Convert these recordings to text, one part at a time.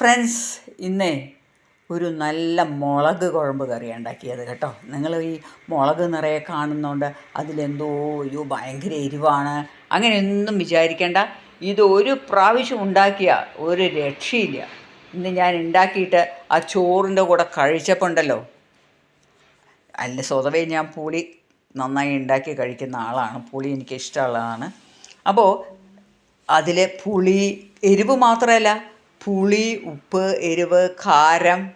Friends ഇന്നേ ഒരു നല്ല മുളക് കുഴമ്പ് കറിയാണ് ഉണ്ടാക്കിയത് കേട്ടോ. നിങ്ങൾ ഈ മുളക് നിറയെ കാണുന്നതുകൊണ്ട് അതിലെന്തോ അയ്യോ ഭയങ്കര എരിവാണ്. അങ്ങനെയൊന്നും വിചാരിക്കേണ്ട. ഇത് ഒരു പ്രാവശ്യം ഉണ്ടാക്കിയ ഒരു രക്ഷയില്ല. ഇന്ന് ഞാൻ ഉണ്ടാക്കിയിട്ട് ആ ചോറിന്റെ കൂടെ കഴിച്ചപ്പോൾ ഉണ്ടല്ലോ അല്ല സ്വതവേ ഞാൻ പുളി നന്നായി ഉണ്ടാക്കി കഴിക്കുന്ന ആളാണ്. പുളി എനിക്ക് ഇഷ്ടമുള്ളതാണ് അപ്പോൾ അതിലെ പുളി എരിവ് മാത്രമല്ല പുളി ഉപ്പ് എരിവ് കാരം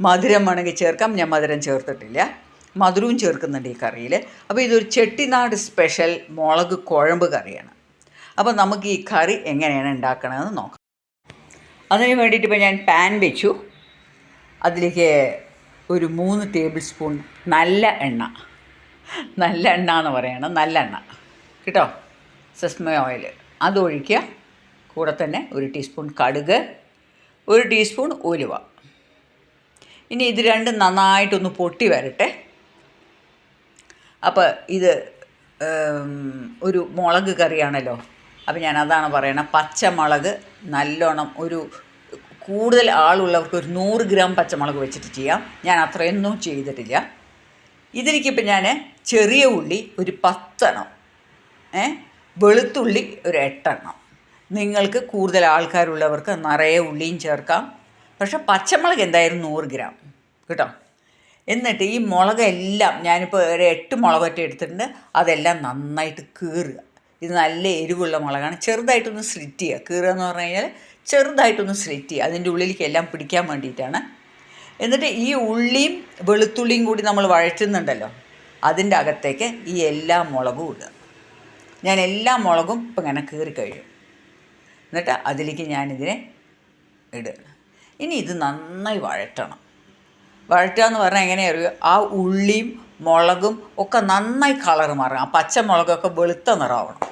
മധുരം വേണമെങ്കിൽ ചേർക്കാം. ഞാൻ മധുരം ചേർത്തിട്ടില്ല. മധുരവും ചേർക്കുന്നുണ്ട് ഈ കറിയിൽ. അപ്പോൾ ഇതൊരു ചെട്ടിനാട് സ്പെഷ്യൽ മുളക് കുഴമ്പ് കറിയാണ്. അപ്പോൾ നമുക്ക് ഈ കറി എങ്ങനെയാണ് ഉണ്ടാക്കണമെന്ന് നോക്കാം. അതിന് വേണ്ടിയിട്ട് ഇപ്പോൾ ഞാൻ പാൻ വെച്ചു. അതിലേക്ക് ഒരു മൂന്ന് ടേബിൾ സ്പൂൺ നല്ല എണ്ണ. നല്ല എണ്ണ എന്ന് പറയണം. നല്ല എണ്ണ. കേട്ടോ? സസ്മ ഓയിൽ. അത് ഒഴിക്കുക. കൂടെ തന്നെ ഒരു ടീസ്പൂൺ കടുക് ഒരു ടീസ്പൂൺ ഉലുവ. ഇനി ഇത് രണ്ടും നന്നായിട്ടൊന്ന് പൊട്ടി വരട്ടെ. അപ്പോൾ ഇത് ഒരു മുളക് കറിയാണല്ലോ. അപ്പോൾ ഞാൻ അതാണ് പറയണത് പച്ചമുളക് നല്ലോണം ഒരു കൂടുതൽ ആളുള്ളവർക്ക് ഒരു നൂറ് ഗ്രാം പച്ചമുളക് വെച്ചിട്ട് ചെയ്യാം. ഞാൻ അത്രയൊന്നും ചെയ്തിട്ടില്ല. ഇതിലേക്കിപ്പോൾ ഞാൻ ചെറിയ ഉള്ളി ഒരു പത്തെണ്ണം ഏ വെളുത്തുള്ളി ഒരു എട്ടെണ്ണം. നിങ്ങൾക്ക് കൂടുതൽ ആൾക്കാരുള്ളവർക്ക് നിറയെ ഉള്ളിയും ചേർക്കാം. പക്ഷേ പച്ചമുളക് എന്തായാലും നൂറ് ഗ്രാം. കേട്ടോ? എന്നിട്ട് ഈ മുളക് എല്ലാം ഞാനിപ്പോൾ ഒരു എട്ട് മുളകൊറ്റ എടുത്തിട്ടുണ്ട്. അതെല്ലാം നന്നായിട്ട് കീറുക. ഇത് നല്ല എരിവുള്ള മുളകാണ്. ചെറുതായിട്ടൊന്ന് സ്ലിറ്റ് ചെയ്യുക. കീറുക എന്ന് പറഞ്ഞു കഴിഞ്ഞാൽ ചെറുതായിട്ടൊന്ന് സ്ലിറ്റ് ചെയ്യുക. അതിന്റെ ഉള്ളിലേക്ക് എല്ലാം പിടിക്കാൻ വേണ്ടിയിട്ടാണ്. എന്നിട്ട് ഈ ഉള്ളിയും വെളുത്തുള്ളിയും കൂടി നമ്മൾ വഴറ്റുന്നുണ്ടല്ലോ? അതിന്റെ അകത്തേക്ക് ഈ എല്ലാ മുളകും ഇടുക. ഞാൻ എല്ലാ മുളകും ഇപ്പം ഇങ്ങനെ കീറി കഴിയും എന്നിട്ട് അതിലേക്ക് ഞാനിതിനെ ഇടുക ഇനി ഇത് നന്നായി വഴറ്റണം. വഴറ്റുക എന്ന് പറഞ്ഞാൽ എങ്ങനെയാ അറിയുക ആ ഉള്ളിയും മുളകും ഒക്കെ നന്നായി കളർ മാറണം. ആ പച്ചമുളകൊക്കെ വെളുത്ത നിറമാവണം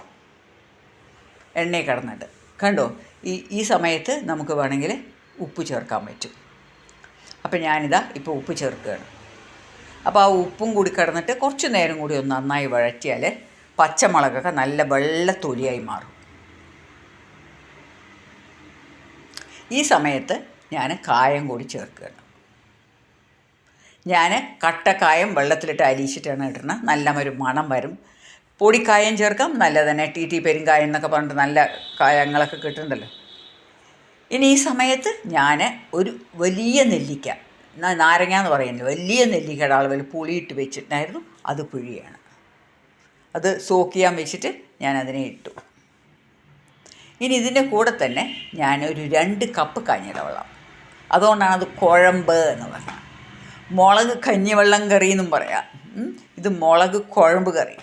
എണ്ണയിൽ കിടന്നിട്ട്. കണ്ടോ? ഈ ഈ സമയത്ത് നമുക്ക് വേണമെങ്കിൽ ഉപ്പ് ചേർക്കാൻ പറ്റും. അപ്പം ഞാനിതാ ഇപ്പോൾ ഉപ്പ് ചേർക്കുകയാണ്. അപ്പോൾ ആ ഉപ്പും കൂടി കിടന്നിട്ട് കുറച്ച് നേരം കൂടി ഒന്ന് നന്നായി വഴറ്റിയാൽ പച്ചമുളകൊക്കെ നല്ല വെള്ള തൊലിയായി മാറും. ഈ സമയത്ത് ഞാൻ കായം കൂടി ചേർക്കുകയാണ്. ഞാൻ കട്ടക്കായം വെള്ളത്തിലിട്ട് അരിച്ചിട്ടാണ് ഇടുന്നത്. നല്ല ഒരു മണം വരും. പൊടിക്കായം ചേർക്കാം. നല്ല തന്നെ ടി ടി പെരുങ്കായം എന്നൊക്കെ പറഞ്ഞിട്ട് നല്ല കായങ്ങളൊക്കെ കിട്ടുന്നുണ്ടല്ലോ. ഇനി ഈ സമയത്ത് ഞാൻ ഒരു വലിയ നെല്ലിക്ക നാരങ്ങ എന്ന് പറയുന്നത് വലിയ നെല്ലിക്കയുടെ അളവിൽ പുളിയിട്ട് വെച്ചിട്ടുണ്ടായിരുന്നു. അത് പുഴിയാണ്. അത് സോക്ക് ചെയ്യാൻ വെച്ചിട്ട് ഞാൻ അതിനെ ഇട്ടു. ഇനി ഇതിന്റെ കൂടെ തന്നെ ഞാൻ ഒരു രണ്ട് കപ്പ് കഞ്ഞിയുടെ വെള്ളം. അതുകൊണ്ടാണ് അത് കുഴമ്പ് എന്ന് പറയുന്നത് മുളക് കഞ്ഞിവെള്ളം കറി എന്നും പറയാം. ഇത് മുളക് കുഴമ്പ് കറി.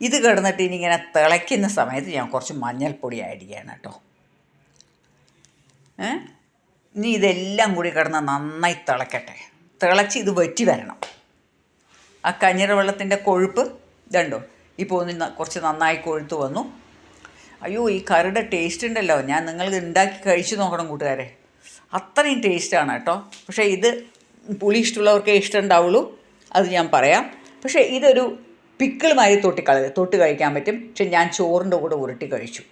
ഇത് കിടന്നിട്ട് ഇനി ഇങ്ങനെ തിളയ്ക്കുന്ന സമയത്ത് ഞാൻ കുറച്ച് മഞ്ഞൾപ്പൊടി ആഡ് ചെയ്യണം കേട്ടോ. ഇനി ഇതെല്ലാം കൂടി കിടന്ന് നന്നായി തിളക്കട്ടെ. തിളച്ച് ഇത് വറ്റി വരണം. ആ കഞ്ഞിറ വെള്ളത്തിന്റെ കൊഴുപ്പ് ഇതുണ്ടോ? ഇപ്പോൾ ഒന്ന് കുറച്ച് നന്നായി കൊഴുത്ത് വന്നു. അയ്യോ ഈ കറിയുടെ ടേസ്റ്റ് ഉണ്ടല്ലോ. ഞാൻ നിങ്ങൾ ഉണ്ടാക്കി കഴിച്ചു നോക്കണം കൂട്ടുകാരെ. അത്രയും ടേസ്റ്റാണ് കേട്ടോ. പക്ഷേ ഇത് പുളി ഇഷ്ടമുള്ളവർക്കേ ഇഷ്ടം ഉണ്ടാവുള്ളൂ. അത് ഞാൻ പറയാം. പക്ഷേ ഇതൊരു പിക്കിൾ മാതിരി തൊട്ടി കള തൊട്ട് കഴിക്കാൻ പറ്റും. പക്ഷെ ഞാൻ ചോറിന്റെ കൂടെ ഉരുട്ടി കഴിച്ചു.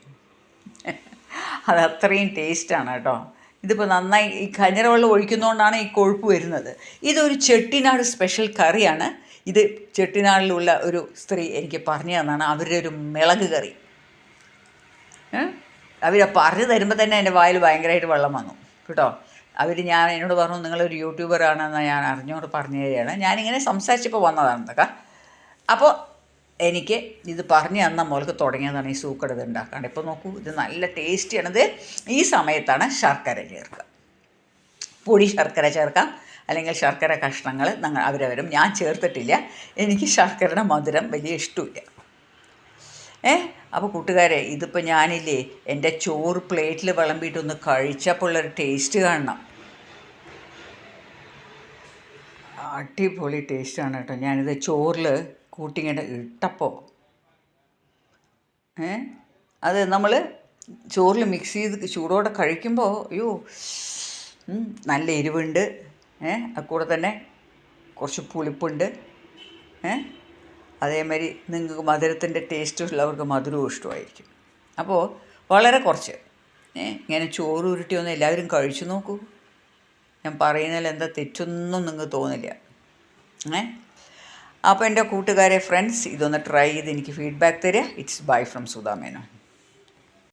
അത് അത്രയും ടേസ്റ്റാണ് കേട്ടോ. ഇതിപ്പോൾ നന്നായി ഈ കഞ്ഞിരവെള്ളം ഒഴിക്കുന്നതുകൊണ്ടാണ് ഈ കൊഴുപ്പ് വരുന്നത്. ഇതൊരു ചെട്ടിനാട് സ്പെഷ്യൽ കറിയാണ്. ഇത് ചെട്ടിനാടിലുള്ള ഒരു സ്ത്രീ എനിക്ക് പറഞ്ഞു തന്നാണ്. അവരുടെ ഒരു മിളക് കറി. അവർ പറഞ്ഞു തരുമ്പോൾ തന്നെ എന്റെ വായിൽ ഭയങ്കരമായിട്ട് വെള്ളം വന്നു. കേട്ടോ? അവർ ഞാൻ എന്നോട് പറഞ്ഞു നിങ്ങളൊരു യൂട്യൂബറാണെന്ന് ഞാൻ അറിഞ്ഞോട് പറഞ്ഞു തരികയാണ് ഞാനിങ്ങനെ സംസാരിച്ചപ്പോൾ വന്നതാണ് അപ്പോൾ എനിക്ക് ഇത് പറഞ്ഞു തന്ന മോൾക്ക് തുടങ്ങിയതാണ് ഈ സൂക്കട് ഇത് ഉണ്ടാക്കാണ്ട്. ഇപ്പോൾ നോക്കൂ ഇത് നല്ല ടേസ്റ്റിയാണിത് ഈ സമയത്താണ് ശർക്കര ചേർക്കുക. പൊടി ശർക്കര ചേർക്കാം. അല്ലെങ്കിൽ ശർക്കര കഷ്ണങ്ങൾ ഞങ്ങൾ അവരവരും. ഞാൻ ചേർത്തിട്ടില്ല. എനിക്ക് ശർക്കരയുടെ മധുരം വലിയ ഇഷ്ടമില്ല. ഏ? അപ്പോൾ കൂട്ടുകാരെ ഇതിപ്പോൾ ഞാനില്ലേ എന്റെ ചോറ് പ്ലേറ്റിൽ വിളമ്പിയിട്ടൊന്ന് കഴിച്ചപ്പോൾ ഉള്ളൊരു ടേസ്റ്റ് കാണണം. അടിപൊളി ടേസ്റ്റാണ് കേട്ടോ. ഞാനിത് ചോറിൽ കൂട്ടിങ്ങനെ ഇട്ടപ്പോൾ ഏ? അത് നമ്മൾ ചോറിൽ മിക്സ് ചെയ്ത് ചൂടോടെ കഴിക്കുമ്പോൾ അയ്യോ നല്ല എരിവുണ്ട് ഏ? കൂടെ തന്നെ കുറച്ച് പുളിപ്പുണ്ട് ഏ? അതേമാതിരി നിങ്ങൾക്ക് മധുരത്തിന്റെ ടേസ്റ്റ് ഉള്ളവർക്ക് മധുരവും ഇഷ്ടമായിരിക്കും. അപ്പോൾ വളരെ കുറച്ച്. ഇങ്ങനെ ചോറ് ഉരുട്ടിയൊന്ന് എല്ലാവരും കഴിച്ചു നോക്കൂ. ഞാൻ പറയുന്നതിൽ എന്താ തെറ്റൊന്നും നിങ്ങൾക്ക് തോന്നില്ല. ഏ അപ്പോൾ എന്റെ കൂട്ടുകാരെ ഫ്രണ്ട്സ് ഇതൊന്ന് ട്രൈ ചെയ്ത് എനിക്ക് ഫീഡ്ബാക്ക് തരിക. It's bye from Sudha Menon